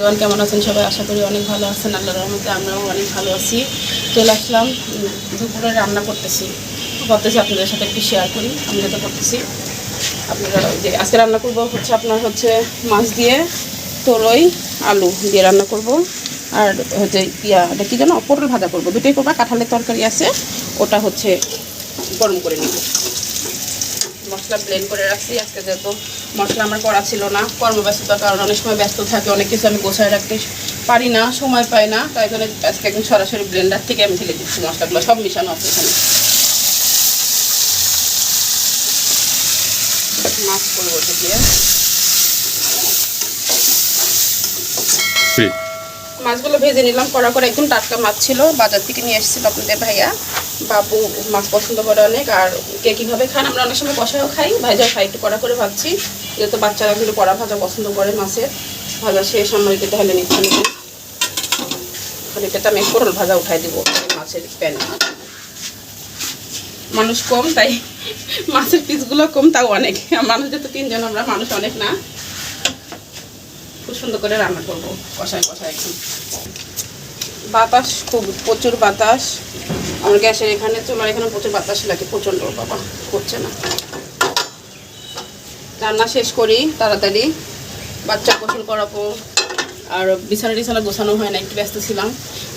এবার কেমন আছেন? সবাই আশা করি অনেক ভালো আছেন। আল্লাহর রহমতে আমরাও অনেক ভালো আছি। চলে আসলাম দুপুরে রান্না করতেছি। করতেছি আপনাদের সাথে একটু শেয়ার করি। আমি যেটা করতেছি, আপনারা যে আজকে রান্না করব হচ্ছে আপনার হচ্ছে মাছ দিয়ে তরই আলু দিয়ে রান্না করব। আর হচ্ছে ইয়া, এটা কী জানো? পটল ভাজা করব। দুটোই করবা। কাঁঠালের তরকারি আছে। ওটা হচ্ছে গরম করে নিব। মশলা ব্লেন্ড করে রাখছি। আজকে যেহেতু মশলা আমার করা ছিল না, কর্মব্যস্ততার কারণে অনেক সময় ব্যস্ত থাকে, অনেক কিছু আমি গোছায় রাখতে পারি না, সময় পাই না, তাই জন্য আজকে একদম সরাসরি ব্লেন্ডার থেকে আমি ঢেলে দিচ্ছি মশলাগুলো, সব মিশানো আছে এখানে। মাছ করব দিয়ে মাছগুলো ভেজে নিলাম, কড়া করে একদম টাটকা মাছ ছিল, বাজার থেকে নিয়ে এসেছিল আপনাদের ভাইয়া। বাবু মাছ পছন্দ করে অনেক, আর কে কীভাবে খান, আমরা অনেক সময় কষাও খাই। ভাজাও খাই একটু কড়া করে ভাবছি যেহেতু বাচ্চারা কিন্তু কড়া ভাজা পছন্দ করে মাছের, ভাজা শেষ, আমার তাহলে নিচ্ছে। তাহলে এটাতে আমি পটল ভাজা উঠাই দিব মাছের প্যানে। মানুষ কম, তাই মাছের পিসগুলো কম, তাও অনেক। মানুষ যেহেতু তিনজন, আমরা মানুষ অনেক না। খুব সুন্দর করে রান্না করব। কষায় কষায় এখন বাতাস, খুব প্রচুর বাতাস। আমার গ্যাসের এখানে চুলার এখানে প্রচুর বাতাস লাগে, প্রচণ্ড। বাবা করছে না। রান্না শেষ করি, তাড়াতাড়ি। বাচ্চা গোসল করাবো। আর বিছানা টিছানা গোছানো হয় না, একটু ব্যস্ত ছিলাম।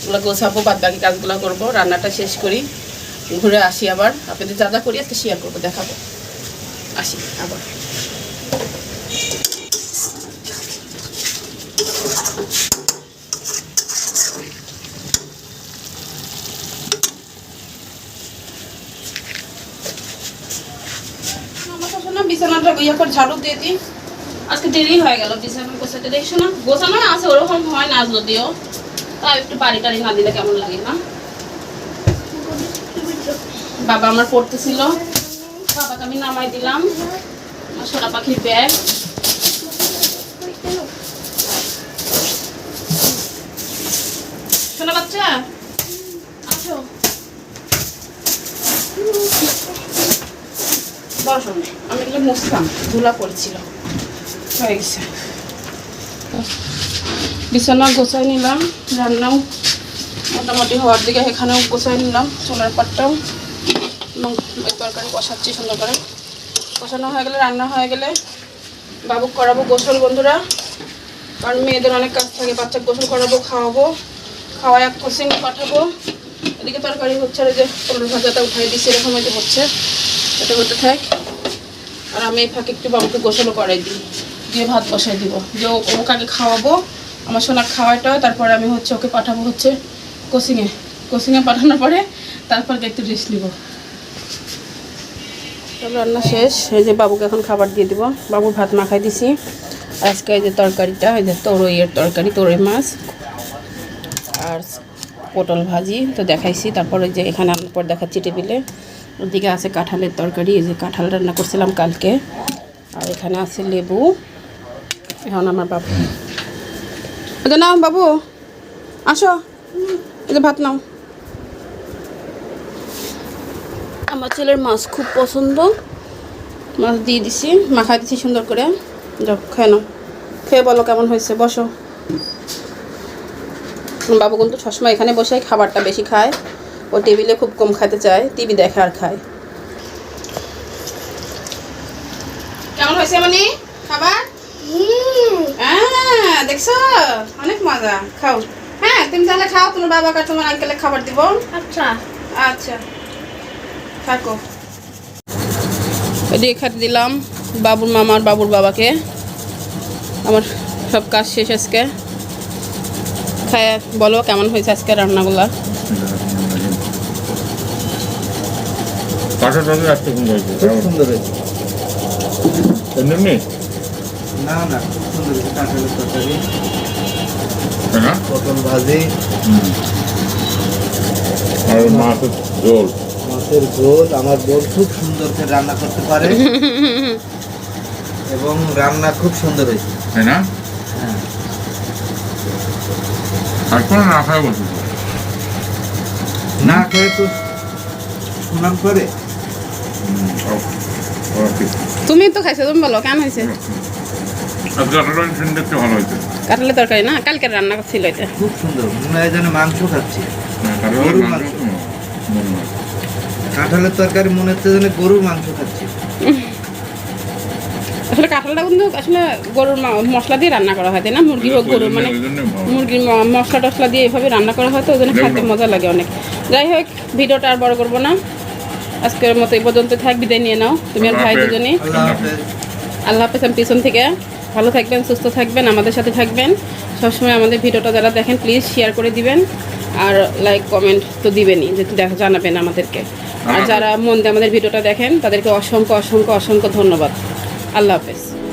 ওগুলো গোছাবো, বাদ বাকি কাজগুলো করব। রান্নাটা শেষ করি। ঘুরে আসি আবার। আপনাদের যা যা করি, আজকে শেয়ার করব, দেখাবো। আসি, আবার। তো শোনা বিছানাটা ইয়ে করে ঝাড়ু দিয়ে দিই। আজকে দেরি হয়ে গেল, বিছানা গোছাতে দেখছ না। গোছানো আছে, ওরকম হয় না যদিও। তাও একটু বাড়ি টাড়ি না দিলে কেমন লাগে, না? বাবা আমার পড়তেছিল। বাবাকে আমি নামাই দিলাম। সোনা পাখির ব্যাগ। সোনা বাচ্চা আসো আমি ধুলা বিছানা গোছাই নিলাম, রান্নাও মোটামুটি হওয়ার দিকে এখানেও গোছাই নিলাম, চুলার পাটটাও। এবং ওই তরকারি কষাচ্ছি সুন্দর করে। কষানো হয়ে গেলে, রান্না হয়ে গেলে বাবু করাবো গোসল, বন্ধুরা। কারণ মেয়েদের অনেক কাজ থাকে বাচ্চা গোসল করাবো, খাওয়াবো খাওয়াই এক কোচিং পাঠাবো। এদিকে তরকারি হচ্ছে যে পটল ভাজাটা উঠাই দিচ্ছি, এরকম হয়তো হচ্ছে। এটা হতে থাক। আর আমি এই ফাঁকে একটু বাবুকে গোসলও করাই দিই। দিয়ে ভাত বসাই দিব। যে ও- ওকে আগে খাওয়াবো। আমার সোনা খাওয়াইটা তারপরে আমি হচ্ছে ওকে পাঠাবো হচ্ছে কোচিংয়ে। কোচিংয়ে পাঠানোর পরে তারপরে একটু রেস্ট নিব। রান্না শেষ। এই যে বাবুকে এখন খাবার দিয়ে দিব। বাবুর ভাত মাখাই দিছি। আজকে এই যে তরকারিটা, এই যে তরইয়ের তরকারি, তরই মাছ আর পটল ভাজি। তো দেখাইছি। তারপর যে এখানে আনার পর দেখাচ্ছি টেবিলে। ওদিকে আছে কাঁঠালের তরকারি, এই যে কাঁঠাল রান্না করছিলাম কালকে। আর এখানে আছে লেবু। এখন আমার বাবু যে নাও বাবু, আসো। যে ভাত নাও। আমার ছেলের মাছ খুব পছন্দ। মাছ দিয়ে দিছি মাখা দিছি সুন্দর করে। যাও খেয়ে নাও। খেয়ে বলো কেমন হয়েছে, বসো। বাবু কিন্তু সবসময় এখানে বসে খাবারটা বেশি খায়। ও টেবিলে খুব কম খেতে চায় টিভি দেখে আর খায়। কেমন হয়েছে মানে? খাবার? হ্যাঁ দেখছ? অনেক মজা। খাও। হ্যাঁ তুমি তাহলে খাও তোমার বাবাকে তোমার আঙ্কেলে খাবার দিব। আচ্ছা। আচ্ছা। থাকো। এদিকে খেতে দিলাম বাবুর মামার বাবুর বাবাকে। আমার সব কাজ শেষ আজকে। খায় বলো কেমন হয়েছে আজকে রান্নাগুলা? কাঁচা তরকারি আসতে হয়েছে খুব সুন্দর হয়েছে। এমনি? না না খুব সুন্দর হয়েছে। কাঁঠালের তরকারি না পটল ভাজি আর মাছের ঝোল? মাছের ঝোল আমার বোন খুব সুন্দর করে রান্না করতে পারে। এবং রান্না খুব সুন্দর হয়েছে। তাই না? হ্যাঁ। আর কোনো না খায় বলছি না খেয়ে তো সুনাম করে? তুমি তো খাইছো তুমি বলো কেমন হয়েছে। কাঁঠালের তরকারি না? কালকের রান্না ছিল এটা। খুব সুন্দর মনে হয় যেন মাংস খাচ্ছি। হ্যাঁ, কাঁঠালের হয়। তরকারি মনে হচ্ছে যেন গরুর মাংস খাচ্ছি। আসলে কাঁঠালটা কিন্তু আসলে গরুর মশলা দিয়ে রান্না করা হয় তাই না? মুরগি হোক গরুর মানে। মুরগির মশলা টশলা দিয়ে এভাবে রান্না করা হয় তো ওই জন্য। খেতে মজা লাগে অনেক। যাই হোক ভিডিওটা আর বড় করব না। আজকের মতো এই পর্যন্ত থাক বিদায় নিয়ে নাও। তুমি আর ভাই দুজনে আল্লাহ হাফেজ। আমি পিছন থেকে। ভালো থাকবেন সুস্থ থাকবেন আমাদের সাথে থাকবেন। সবসময় আমাদের ভিডিওটা যারা দেখেন প্লিজ শেয়ার করে দিবেন। আর লাইক কমেন্ট তো দিবেনই যে দেখ- জানাবেন আমাদেরকে। আর যারা মন দিয়ে আমাদের ভিডিওটা দেখেন তাদেরকে অসংখ্য অসংখ্য অসংখ্য ধন্যবাদ। আল্লাহ হাফেজ।